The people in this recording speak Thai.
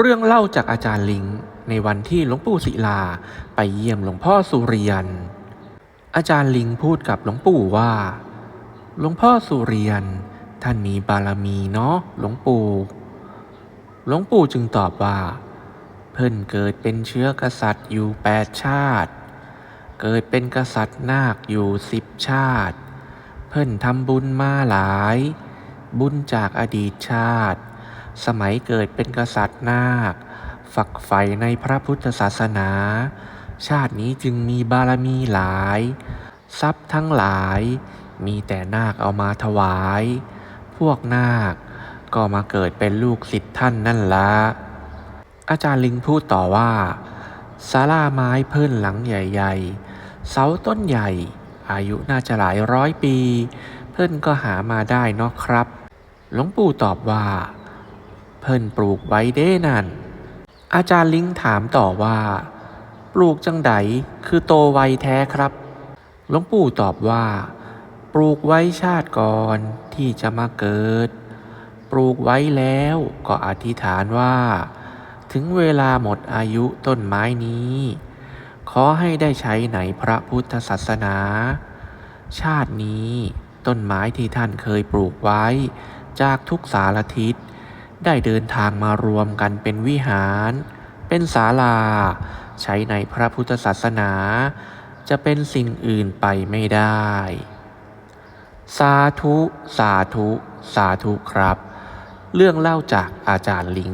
เรื่องเล่าจากอาจารย์ลิงในวันที่หลวงปู่ศิลาไปเยี่ยมหลวงพ่อสุริยัน อาจารย์ลิงพูดกับหลวงปู่ว่า หลวงพ่อสุริยัน ท่านมีบารมีเนาะหลวงปู่ หลวงปู่จึงตอบว่า เพิ่นเกิดเป็นเชื้อกษัตริย์อยู่แปดชาติ เกิดเป็นกษัตริย์นาคอยู่สิบชาติ เพิ่นทำบุญมาหลาย บุญจากอดีตชาติ สมัยเกิดเป็นกษัตริย์นาค ฝักใฝ่ในพระพุทธศาสนา ชาตินี้จึงมีบารมีหลาย ทรัพย์ทั้งหลาย มีแต่นาคเอามาถวาย พวกนาคก็มาเกิดเป็นลูกศิษย์ท่านนั่นละอาจารย์ลิงพูดต่อว่าศาลาไม้เพิ่นหลังใหญ่ๆ เสาต้นใหญ่ อายุน่าจะหลายร้อยปี เพิ่นก็หามาได้เนาะครับ หลวงปู่ตอบว่า เพิ่นปลูกไว้เด้นั่น อาจารย์ลิงถามต่อว่า ปลูกจังไดคือโตไวแท้ครับ หลวงปู่ตอบว่า ปลูกไว้ชาติก่อนที่จะมาเกิด ปลูกไว้แล้วก็อธิษฐานว่า ถึงเวลาหมดอายุต้นไม้นี้ ขอให้ได้ใช้ในพระพุทธศาสนา ชาตินี้ต้นไม้ที่ท่านเคยปลูกไว้ จากทุกสารทิศ ได้เดินทางมารวมกันเป็นวิหาร เป็นศาลา ใช้ในพระพุทธศาสนา จะเป็นสิ่งอื่นไปไม่ได้ สาธุ สาธุ สาธุครับ เรื่องเล่าจากอาจารย์ลิง